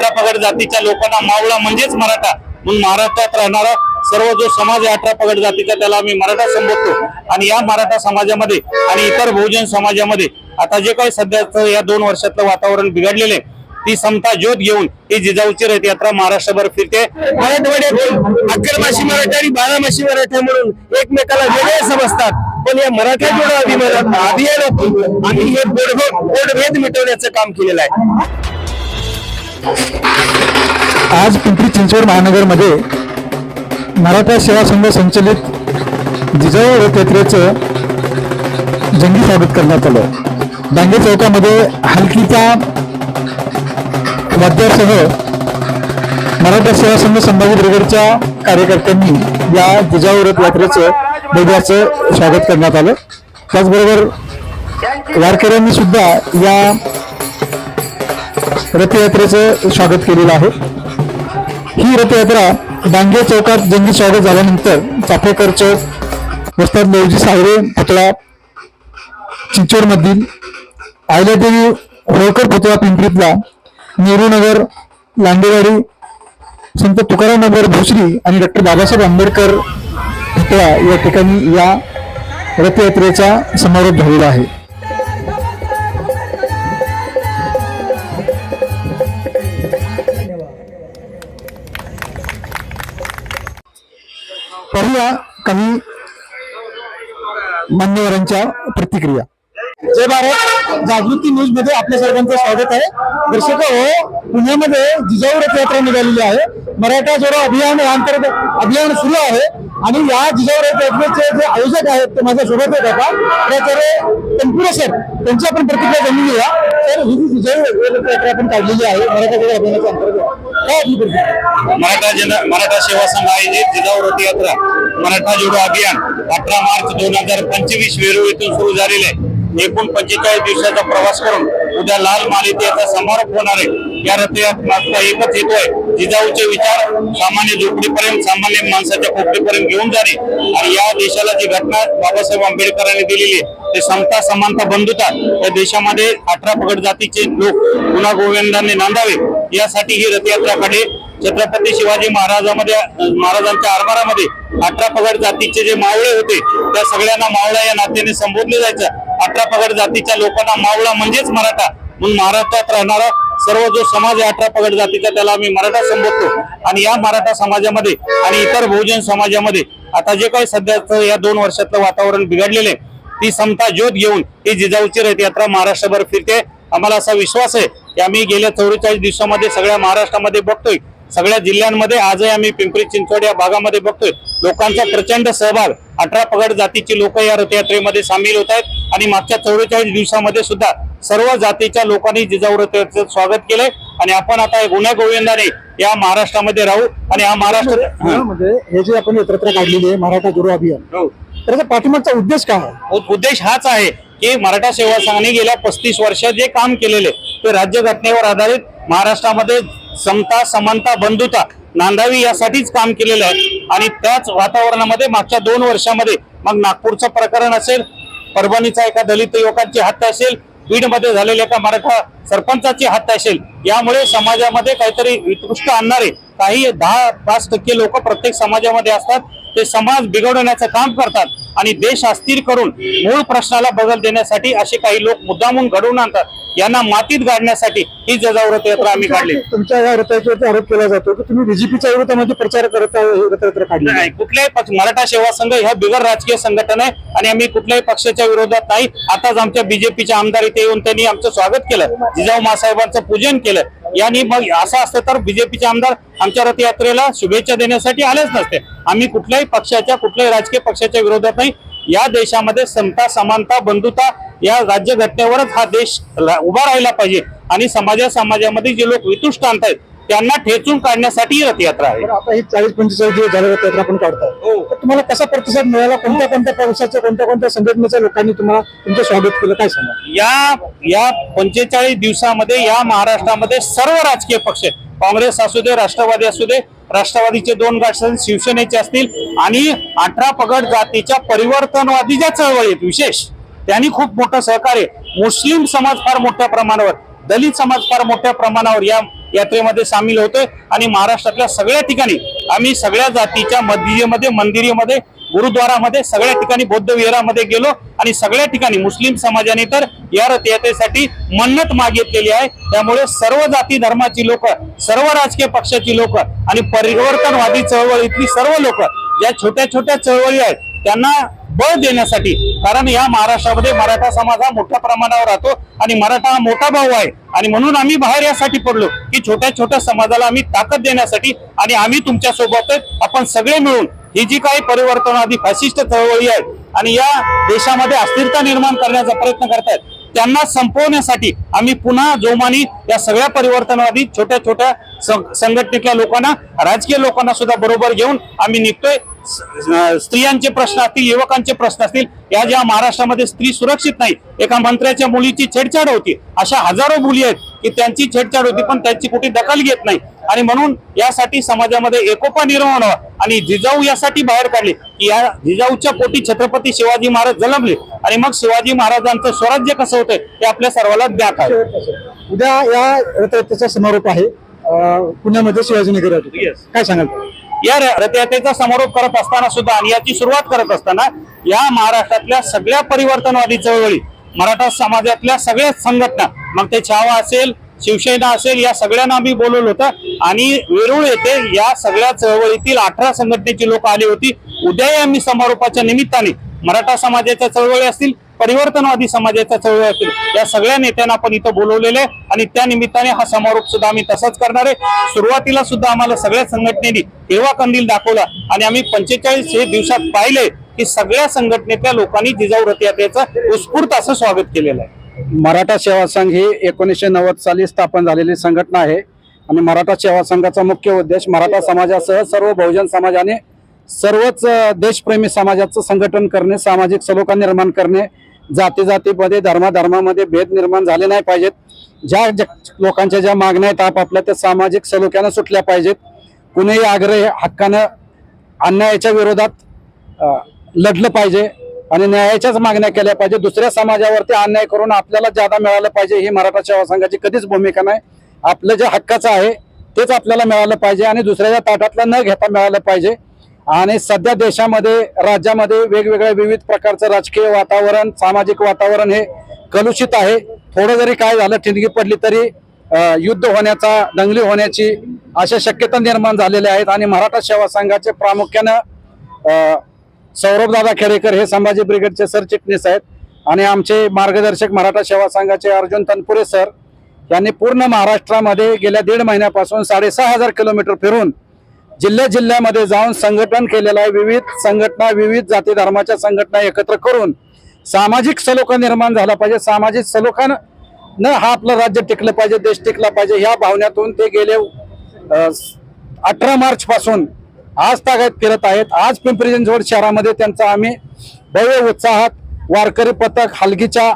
अठरा पगड जातीच्या लोकांना मावळा म्हणजेच मराठा म्हणून महाराष्ट्रात राहणारा सर्व जो समाज आहे अठरा पगड जातीचा त्याला आम्ही मराठा संबोधतो. आणि या मराठा समाजामध्ये आणि इतर बहुजन समाजामध्ये आता जे काही सध्याचं या दोन वर्षातलं वातावरण बिघडलेलं आहे ती समता ज्योत घेऊन ही जिजाऊची रथयात्रा महाराष्ट्रभर फिरते. मराठवाड्यातून अकरमाशी मराठा आणि बारामाशी मराठा म्हणून एकमेकाला वेगळे समजतात. पण या मराठा जोडो अभिमानात अभियानातून आम्ही हे बोडभेद बोडभेद मिटवण्याचं काम केलेलं आहे. आज पिंपरी चिंचवड महानगरमध्ये मराठा सेवा संघ संचलित जिजाऊ रथयात्रेचं जंगी स्वागत करण्यात आलं. डांगे चौकामध्ये हलकीच्या वाद्यासह मराठा सेवा संघ संभाजी ब्रिगेडच्या कार्यकर्त्यांनी या जिजाऊ रथ यात्रेचं दैव्याचं स्वागत करण्यात आलं. त्याचबरोबर वारकऱ्यांनी सुद्धा या रथयात्रेचं स्वागत केलेलं आहे. ही रथयात्रा डांगे चौकात जंगी स्वागत झाल्यानंतर चाफेकर चौक वस्ताद देवजी साहेरे पुतळा चिंचोडमधील आयलादेवी होळकर पुतळा पिंपरीतला नेहरू नगर लांडेवाडी संत तुकाराम नगर भोसरी आणि डॉक्टर बाबासाहेब आंबेडकर पुतळा या ठिकाणी या रथयात्रेचा समारोप झालेला आहे. ऐकूया काही मान्यवरांच्या प्रतिक्रिया. जय भारत. जागृती न्यूजमध्ये आपल्या सर्वांचं स्वागत आहे. दर्शक हो पुण्यामध्ये जिजाऊ रथयात्रा निघालेली आहे. मराठा जोडो अभियान अंतर्गत अभियान सुरू आहे. आणि या जिजाऊ रथयात्रेचे जे आयोजक आहेत ते माझ्या सोबत आहेत आता. त्याच्याकडे तनपुरे सर त्यांची आपण प्रतिक्रिया जाणून घेऊया. तर ही जी जिजाऊ रथयात्रा आपण काढलेली आहे मराठा जोडो अभियानाच्या अंतर्गत. मराठा जन मराठा सेवा संघ आयोजित जिजाऊ रथयात्रा मराठा जोडो अभियान अठरा मार्च दोन हजार पंचवीस वेरूळ येथून सुरू झालेले आहे. एकूण पंचेचाळीस दिवसाचा प्रवास करून उद्या लाल मालिकेचा समारोप होणार आहे. या रथयात्रा एकच हेतू आहे. जिजाऊचे विचार सामान्य झोपडीपर्यंत सामान्य माणसाच्या खोपडीपर्यंत घेऊन जाणे. आणि या देशाला जी घटना बाबासाहेब आंबेडकरांनी दिलेली आहे ते समता समानता बंधुता या देशामध्ये अठरा पगड जातीचे लोक गुन्हा गोविंदांनी नांदावे. यासाठी ही रथयात्राकडे छत्रपती शिवाजी महाराजामध्ये महाराजांच्या आरमारामध्ये अठरा पगड जातीचे जे मावळे होते त्या सगळ्यांना मावळा या नात्याने संबोधले जायचं. अठरा पगड जातीच्या लोकांना मावळा म्हणजेच मराठा म्हणून महाराष्ट्रात राहणारा सर्व जो समाज आहे अठरा पगड जातीचा त्याला आम्ही मराठा संबोधतो. आणि या मराठा समाजामध्ये आणि इतर बहुजन समाजामध्ये आता जे काही सध्याचं या दोन वर्षातलं वातावरण बिघडलेलं आहे ती समता ज्योत घेऊन ही जिजाऊची रथयात्रा महाराष्ट्रभर फिरते. आम्हाला असा विश्वास आहे की आम्ही गेल्या चौवेचाळीस दिवसामध्ये सगळ्या महाराष्ट्रामध्ये बघतोय. सगळ्या जिल्ह्यांमध्ये आजही आम्ही पिंपरी चिंचवड या भागामध्ये बघतोय. लोकांचा प्रचंड सहभाग. अठरा पगड जातीची लोक या रथयात्रेमध्ये सामील होत आहेत. आणि मागच्या चौवेचाळीस दिवसामध्ये सुद्धा सर्व जातीच्या लोकांनी जिजाऊ रथयात्रेचं स्वागत केलंय. आणि आपण आता गुन्हा गोविंदाने या महाराष्ट्रामध्ये राहू. आणि हा महाराष्ट्र पुण्यामध्ये हे जे आपण यात्रा काढलेली आहे मराठा जोडो अभियान. हो. त्याचा पाठिंबाचा उद्देश काय आहे? उद्देश हाच आहे की मराठा सेवा संघाने गेल्या पस्तीस वर्षात जे काम केलेले ते राज्यघटनेवर आधारित महाराष्ट्रामध्ये समता समानता बंधुता नांदावी यासाठीच काम केलेलं आहे. आणि त्याच वातावरणामध्ये मागच्या दोन वर्षामध्ये मग नागपूरचं प्रकरण असेल परभणीचा एका दलित युवकांची हत्या असेल बीडमध्ये झालेल्या एका मराठा सरपंचाची हत्या असेल यामुळे समाजामध्ये काहीतरी उत्कृष्ट आणणारे काही दहा पाच टक्के लोक प्रत्येक समाजामध्ये असतात. ते समाज बिघडवण्याचं काम करतात आणि देश अस्थिर करून मूळ प्रश्नाला बदल देण्यासाठी असे काही लोक मुद्दामून घडवून आणतात. यांना मातीत गाडण्यासाठी ही जजाऊ रथयात्रा आम्ही काढली. तुमच्या या रथयात्रेचा आरोप केला जातो की तुम्ही बीजेपीच्या विरोधामध्ये प्रचार करत ही रथयात्रा काढली नाही कुठल्याही पक्ष मराठा सेवा संघ ह्या बिगर राजकीय संघटना आहे आणि आम्ही कुठल्याही पक्षाच्या विरोधात नाही. आताच आमच्या बीजेपीच्या आमदार इथे येऊन त्यांनी आमचं स्वागत केलं. जिजाऊ मासाहेबांचं पूजन केलं. यांनी मग असं असतं तर बीजेपीचे आमदार आमच्या रथयात्रेला शुभेच्छा देण्यासाठी आलेच नसते. आम्ही कुठल्याही पक्षाच्या कुठल्याही राजकीय पक्षाच्या विरोधात नाही. या देशामध्ये समता समानता बंधुता या राज्यघटनेवरच हा देश उभा राहिला पाहिजे. आणि समाजा समाजामध्ये जे लोक वितुष्ट आणतायत त्यांना ठेचून काढण्यासाठी ही रथयात्रा आहे. आता ही चाळीस पंचेचाळीस दिवस झाले रथयात्रा आपण काढताय. हो. तर तुम्हाला कसा प्रतिसाद मिळाला? कोणत्या कोणत्या पक्षाच्या कोणत्या कोणत्या संघटनेच्या लोकांनी तुम्हाला तुमचं स्वागत केलं? काय सांगा? या या पंचेचाळीस दिवसामध्ये या महाराष्ट्रामध्ये सर्व राजकीय पक्ष काँग्रेस असू दे राष्ट्रवादी असू दे राष्ट्रवादीचे दोन गट असतील शिवसेनेचे असतील आणि अठरा पगड जातीच्या परिवर्तनवादी ज्या चळवळी आहेत विशेष. त्यांनी खूप मोठं सहकार्य मुस्लिम समाज फार मोठ्या प्रमाणावर दलित समाज फार मोठ्या प्रमाणावर या यात्रेमध्ये सामील होतोय. आणि महाराष्ट्रातल्या सगळ्या ठिकाणी आम्ही सगळ्या जातीच्या मस्जिदीमध्ये मंदिरीमध्ये गुरुद्वारामध्ये सगळ्या ठिकाणी बौद्ध विहारामध्ये गेलो. आणि सगळ्या ठिकाणी मुस्लिम समाजाने तर या रथयात्रेसाठी मन्नत मागितलेली आहे. त्यामुळे सर्व जाती धर्माची लोक सर्व राजकीय पक्षाची लोक आणि परिवर्तनवादी चळवळीतली सर्व लोक या छोट्या छोट्या चळवळी आहेत त्यांना बळ देण्यासाठी. कारण या महाराष्ट्रामध्ये मराठा समाज हा मोठ्या प्रमाणावर राहतो आणि मराठा हा मोठा भाऊ आहे. आणि म्हणून आम्ही बाहेर यासाठी पडलो की छोट्या छोट्या समाजाला आम्ही ताकद देण्यासाठी आणि आम्ही तुमच्यासोबत आपण सगळे मिळून ही जी काही परिवर्तनवादी फॅसिस्ट चळवळी आहेत आणि या देशामध्ये अस्थिरता निर्माण करण्याचा प्रयत्न करतायत. त्यांना संपवण्यासाठी आम्ही पुन्हा जोमानी या सगळ्या परिवर्तनवादी छोट्या छोट्या सं- संघटनेतल्या लोकांना राजकीय लोकांना सुद्धा बरोबर घेऊन आम्ही निघतोय. स्त्रियांचे प्रश्न असतील युवकांचे प्रश्न असतील या ज्या महाराष्ट्रामध्ये स्त्री सुरक्षित नाही एका मंत्र्याच्या मुलीची छेडछाड होती अशा हजारो मुली आहेत. की त्यांची छेडछाड होती पण त्यांची कुठे दखल घेत नाही. आणि म्हणून यासाठी समाजामध्ये एकोपा निर्माण व्हावा. आणि जिजाऊ यासाठी बाहेर काढले. की या जिजाऊच्या पोटी छत्रपती शिवाजी महाराज जन्मले. आणि मग शिवाजी महाराजांचं स्वराज्य कसं होतंय हे आपल्या सर्वांना ज्ञात आहे. उद्या या रथयात्रेचा समारोप आहे. पुण्यामध्ये शिवाजीनगर. काय सांगाल? या रथयात्रेचा समारोप करत असताना सुद्धा आणि याची सुरुवात करत असताना या महाराष्ट्रातल्या सगळ्या परिवर्तनवादी चळवळी मराठा समाजातल्या सगळ्याच संघटना मग ते छावा असेल शिवसेना असेल या सगळ्यांना आम्ही बोलवलं होतं. आणि वेरूळ येथे या सगळ्या चळवळीतील अठरा संघटनेची लोक आली होती. उद्याही आम्ही समारोपाच्या निमित्ताने मराठा समाजाच्या चळवळी असतील परिवर्तनवादी समाजाच्या चळवळी असतील या सगळ्या नेत्यांना आपण इथं बोलवलेले आहे. आणि त्या निमित्ताने हा समारोप सुद्धा आम्ही तसाच करणार आहे. सुरुवातीला सुद्धा आम्हाला सगळ्या संघटनेनी हिरवा कंदील दाखवला. आणि आम्ही पंचेचाळीस हे दिवसात पाहिले. की सगळ्या संघटनेतल्या लोकांनी जिजाऊ रथयात्रेचं उत्स्फूर्त असं स्वागत केलेलं आहे. मराठा सेवा संघ ही एकोणीसशे नव्वद साली स्थापन झालेली संघटना आहे आणि मराठा सेवा संघाचा मुख्य उद्देश मराठा समाजासह सर्व बहुजन समाजाने सर्वच देशप्रेमी समाजाचं संघटन करणे सामाजिक सलोखा निर्माण करणे जाती जातीमध्ये धर्माधर्मामध्ये भेद निर्माण झाले नाही पाहिजेत. ज्या ज्या लोकांच्या ज्या मागण्या आहेत आपापल्या त्या सामाजिक सलोख्यानं सुटल्या पाहिजेत. कुणीही आग्रह हक्कानं अन्यायाच्या विरोधात लढलं पाहिजे आणि न्यायाच्याच मागण्या केल्या पाहिजे. दुसऱ्या समाजावरती अन्याय करून आपल्याला ज्यादा मिळालं पाहिजे ही मराठा सेवा संघाची कधीच भूमिका नाही. आपलं जे हक्काचं आहे तेच आपल्याला मिळालं पाहिजे आणि दुसऱ्याच्या ताटातलं न घेता मिळालं पाहिजे. आणि सध्या देशामध्ये राज्यामध्ये वेगवेगळ्या विविध प्रकारचं राजकीय वातावरण सामाजिक वातावरण हे कलुषित आहे. थोडं जरी काय झालं ठिणगी पडली तरी युद्ध होण्याचा दंगली होण्याची अशा शक्यता निर्माण झालेल्या आहेत आणि मराठा सेवा संघाचे प्रामुख्यानं सौरभदादा सौरभ दादा खेडेकर हे संभाजी ब्रिगेडचे सरचिटणीस आहेत. आणि आमचे मार्गदर्शक मराठा सेवा संघाचे अर्जुन तनपुरे सर यांनी पूर्ण महाराष्ट्रामध्ये गेल्या दीड महिन्यापासून साडेसहा हजार किलोमीटर फिरून जिल्ह्या जिल्ह्यामध्ये जाऊन संघटन केलेलं आहे. विविध संघटना विविध जाती धर्माच्या संघटना एकत्र करून सामाजिक सलोखा निर्माण झाला पाहिजे. सामाजिक सलोखा न हा आपलं राज्य टिकलं पाहिजे देश टिकला पाहिजे. ह्या भावनेतून ते गेले अठरा मार्च पासून आज तागायत फिरत आहेत. आज पिंपरी चिंचवड शहरामध्ये त्यांचा आम्ही भव्य उत्साहात वारकरी पथक हलगीच्या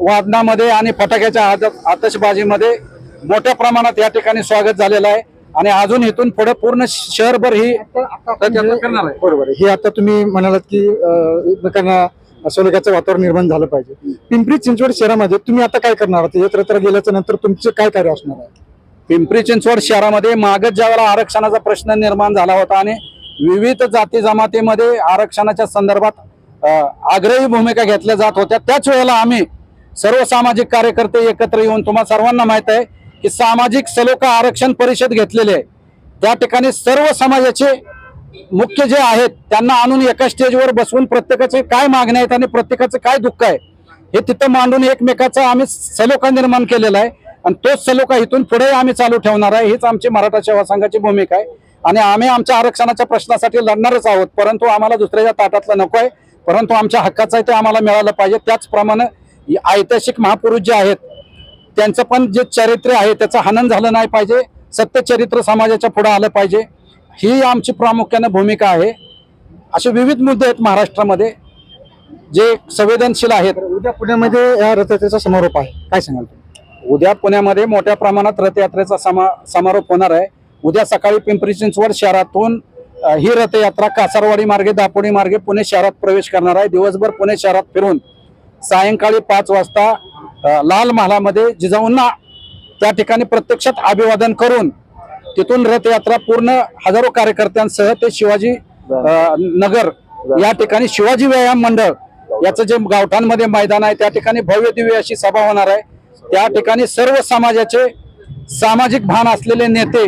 वादनामध्ये आणि फटाक्याच्या आत- आतषबाजीमध्ये मोठ्या प्रमाणात या ठिकाणी स्वागत झालेलं आहे. आणि अजून इथून पुढे पूर्ण शहरभर ही रथयात्रा करणार आहे. बरोबर. हे आता तुम्ही म्हणालात की एकमेकांना सलोख्याचं वातावरण निर्माण झालं पाहिजे. पिंपरी चिंचवड शहरामध्ये तुम्ही आता काय करणार आहात? यात्रेला गेल्याच्यानंतर तुमचे काय कार्य असणार आहे? पिंपरी चिंचवड शहरामध्ये मागच ज्यावेळेला आरक्षणाचा प्रश्न निर्माण झाला होता आणि विविध जाती जमातीमध्ये आरक्षणाच्या संदर्भात आग्रही भूमिका घेतल्या जात होत्या त्याच वेळेला आम्ही सर्व सामाजिक कार्यकर्ते एकत्र येऊन तुम्हा सर्वांना माहीत आहे की सामाजिक सलोखा आरक्षण परिषद घेतलेली आहे. त्या ठिकाणी सर्व समाजाचे मुख्य जे आहेत त्यांना आणून एका स्टेजवर बसवून प्रत्येकाचे काय मागण्या आहेत आणि प्रत्येकाचं काय दुःख आहे हे तिथं मांडून एकमेकाचा आम्ही सलोखा निर्माण केलेला आहे. आणि तोच सलोखा इथून पुढे आम्ही चालू ठेवणार आहे. हीच आमची मराठा सेवा संघाची भूमिका आहे. आणि आम्ही आमच्या आरक्षणाच्या प्रश्नासाठी लढणारच आहोत. परंतु आम्हाला दुसऱ्याच्या ताटातलं नको आहे. परंतु आमच्या हक्काचं आहे ते आम्हाला मिळालं पाहिजे. त्याचप्रमाणे ऐतिहासिक महापुरुष जे आहेत त्यांचं पण जे चरित्र आहे त्याचं हनन झालं नाही पाहिजे. सत्यचरित्र समाजाच्या पुढे आलं पाहिजे. ही आमची प्रामुख्यानं भूमिका आहे. असे विविध मुद्दे आहेत महाराष्ट्रामध्ये जे संवेदनशील आहेत. उद्या पुण्यामध्ये या रथयात्रेचा समारोप आहे. काय सांगाल तुम्ही? उद्या पुण्यामध्ये मोठ्या प्रमाणात रथयात्रेचा समा समारोप होणार आहे. उद्या सकाळी पिंपरी चिंचवड शहरातून ही रथयात्रा कासारवाडी मार्गे दापोडी मार्गे पुणे शहरात प्रवेश करणार आहे. दिवसभर पुणे शहरात फिरून सायंकाळी पाच वाजता लाल महालामध्ये जिजाऊंना त्या ठिकाणी प्रत्यक्षात अभिवादन करून तिथून रथयात्रा पूर्ण हजारो कार्यकर्त्यांसह ते शिवाजी नगर या ठिकाणी शिवाजी व्यायाम मंडळ याचं जे गावठाणमध्ये मैदान आहे त्या ठिकाणी भव्य दिव्य अशी सभा होणार आहे. त्या ठिकाणी सर्व समाजाचे सामाजिक भान असलेले नेते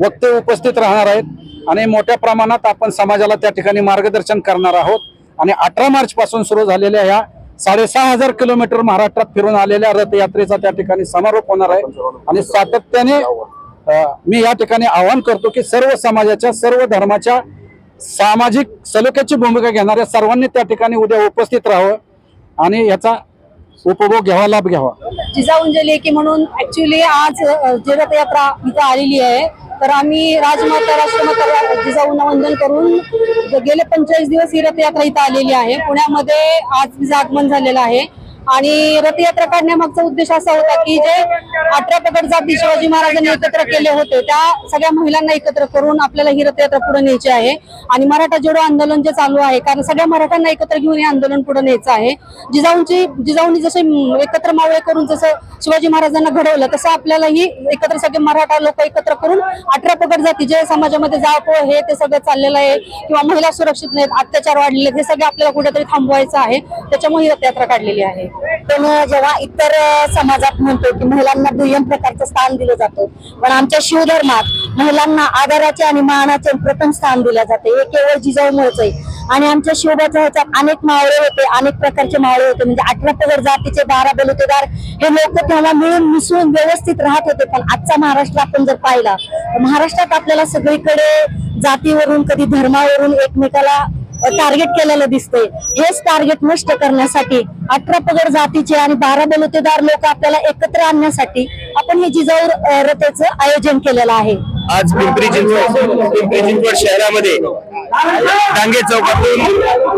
वक्ते उपस्थित राहणार आहेत. आणि मोठ्या प्रमाणात आपण समाजाला त्या ठिकाणी मार्गदर्शन करणार आहोत. आणि अठरा मार्च पासून सुरू झालेल्या ह्या साडेसहा हजार किलोमीटर महाराष्ट्रात फिरून आलेल्या रथयात्रेचा त्या ठिकाणी समारोप होणार आहे. आणि सातत्याने मी या ठिकाणी आवाहन करतो की सर्व समाजाच्या सर्व धर्माच्या सामाजिक सलोख्याची भूमिका घेणाऱ्या सर्वांनी त्या ठिकाणी उद्या उपस्थित राहावं. आणि याचा उपभोग घ्यावा लाभ घ्यावा. जिजाऊंचे की म्हणून ऍक्च्युली आज जे रथयात्रा इथं आलेली आहे. तर आम्ही राजमाता राष्ट्रमाता रा- जिजाऊंना वंदन करून गेले पंचेचाळीस दिवस ही रथयात्रा इथं आलेली आहे. पुण्यामध्ये आज तिचं आगमन झालेलं आहे. आणि रथयात्रा काढण्यामागचा उद्देश असा होता की जे अठरा पगड जाती शिवाजी महाराजांनी एकत्र केले होते त्या सगळ्या महिलांना एकत्र करून आपल्याला ही रथयात्रा पुढे न्यायची आहे. आणि मराठा जोडो आंदोलन जे चालू आहे कारण सगळ्या मराठ्यांना एकत्र घेऊन हे आंदोलन पुढे न्यायचं आहे. जिजाऊंची जिजाऊंनी जसे एकत्र मावळे करून जसं शिवाजी महाराजांना घडवलं तसं आपल्यालाही एकत्र सगळे मराठा लोक एकत्र करून अठरा पगड जाती जे समाजामध्ये जाळपोळ हे ते सगळं चाललेलं आहे किंवा महिला सुरक्षित नाहीत अत्याचार वाढलेले आहेत, हे सगळे आपल्याला कुठेतरी थांबवायचं आहे. त्याच्यामुळे ही रथयात्रा काढलेली आहे. पण जेव्हा इतर समाजात म्हणतो की महिलांना दुय्यम प्रकारचं स्थान दिलं जातं पण आमच्या शिवधर्मात महिलांना आदराचे आणि मानाचे प्रथम स्थान दिलं जाते. हे केवळ जिजाऊमुळेच आहे. आणि आमच्या शिवबाच्या ह्याच्यात अनेक मावळे होते अनेक प्रकारचे मावळे होते. म्हणजे अठरा पगड जातीचे बारा बलुतेदार हे लोक तेव्हा मिळून मिसळून व्यवस्थित राहत होते. पण आजचा महाराष्ट्र आपण जर पाहिला तर महाराष्ट्रात आपल्याला सगळीकडे जातीवरून कधी धर्मावरून एकमेकाला टार्गेट केलेलं दिसतंय. हेच टार्गेट नष्ट करण्यासाठी अठरा पगड जातीचे आणि बारा बलुतेदार लोक आपल्याला एकत्र आणण्यासाठी आपण हे जिजाऊ रथेचं आयोजन केलेलं आहे. आज पिंपरी चिंचवड पिंपरी चिंचवड शहरामध्ये डांगे चौकातून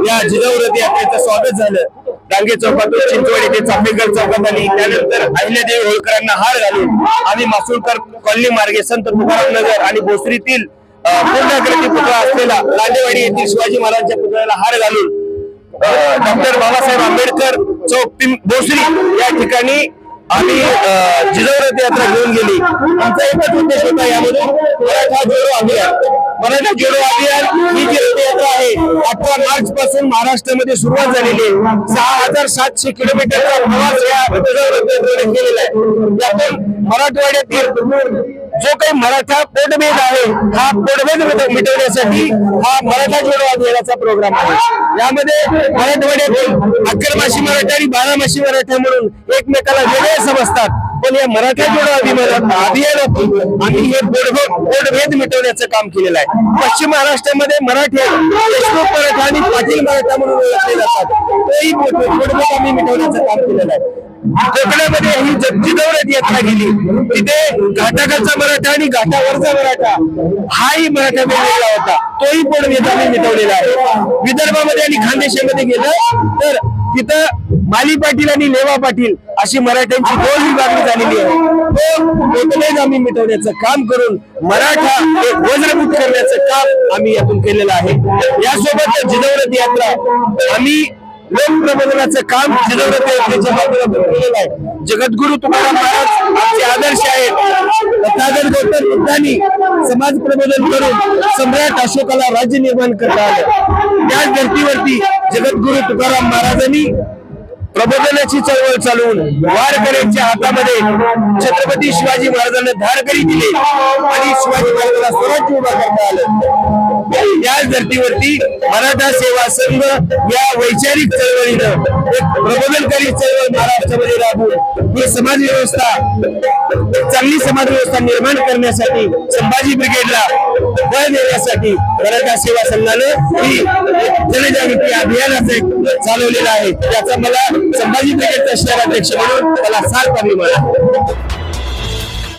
या जिजाऊ रथ यात्रेचं स्वागत झालं. डांगे चौकातून चिंचवड येथे चाफेकर चौकात आली. त्यानंतर अहिल्यादेवी होळकरांना हार घालून आम्ही मासुळकर कॉलनी मार्गे संत तुकाराम नगर आणि भोसरीतील पूर्णाकृती पुतळा असलेला लांडेवाडी येथील शिवाजी महाराजांच्या पुतळ्याला हार घालून डॉक्टर बाबासाहेब आंबेडकर चौक पिं- भोसरी या ठिकाणी आम्ही जिजाऊ यात्रा घेऊन गेली. आमचा एकच उद्देश होता यामधून मराठा जोडो अभियान. मराठा जोडो अभियान ही जी रथयात्रा आहे अठरा मार्च पासून महाराष्ट्रामध्ये सुरुवात झालेली आहे. सहा हजार सातशे किलोमीटरचा प्रवास या जिजाऊ रथयात्रेने केलेला आहे. यातून मराठवाड्यातील जो काही मराठा पोटभेद आहे हा पोटभेद मिटवण्यासाठी हा मराठा जोडो अभियानाचा प्रोग्राम आहे. यामध्ये मराठवाड्यातील अकरमाशी मराठा आणि बारामाशी मराठा म्हणून एकमेकाला वेगळे समजतात. पण या मराठा जोडो आधी अभियानातून आम्ही हे पोटभेद पोटभेद मिटवण्याचं काम केलेलं आहे. पश्चिम महाराष्ट्रामध्ये मराठी देशमुख मराठा आणि पाटील मराठा म्हणून ओळखले जातात. तेही पोट- आम्ही मिटवण्याचं काम केलेलं आहे. कोकणामध्ये ही जिजाऊ यात्रा गेली. तिथे घाटाखालचा मराठा आणि घाटावरचा मराठा हाही मराठा वेगवेगळा होता. तोही पोटभेद आम्ही मिटवलेला आहे. विदर्भामध्ये आणि खानदेशामध्ये गेलं तर तिथं माली पाटील आणि लेवा पाटील अशी मराठ्यांची दोन विभागणी झालेली आहे. हो, तो आम्ही मिटवण्याचं काम करून मराठा एक वज्रभूत करण्याचं काम आम्ही यातून केलेलं आहे. यासोबत जिजाऊ यात्रा आम्ही लोकप्रबोधनाचं काम जिजाऊ यात्रेच्या माध्यमातून केलेलं आहे. जगद्गुरु तुकाराम महाराज आमचे आदर्श आहेत. तथागत गौतम बुद्धांनी समाज प्रबोधन करून सम्राट अशोकाला राज्य निर्माण करता आलं. त्याच धर्तीवरती जगद्गुरु तुकाराम महाराजांनी प्रबोधनाची चळवळ चालवून वारकऱ्यांच्या हातामध्ये छत्रपती शिवाजी महाराजांना धारकरी दिली. आणि शिवाजी महाराजांना स्वराज्य उभा करता आलं. याच धर्तीवरती मराठा सेवा संघ या वैचारिक चळवळीनं एक प्रबोधनकारी चळवळ महाराष्ट्रामध्ये राबवून ही समाज व्यवस्था चांगली समाज व्यवस्था निर्माण करण्यासाठी संभाजी ब्रिगेडला बळ देण्यासाठी मराठा सेवा संघानं ही जनजागृती अभियानाचं एक चालवलेलं आहे. त्याचा मला संभाजी ब्रिगेडचा शहराध्यक्ष म्हणून मला सार्थ अभिमान आहे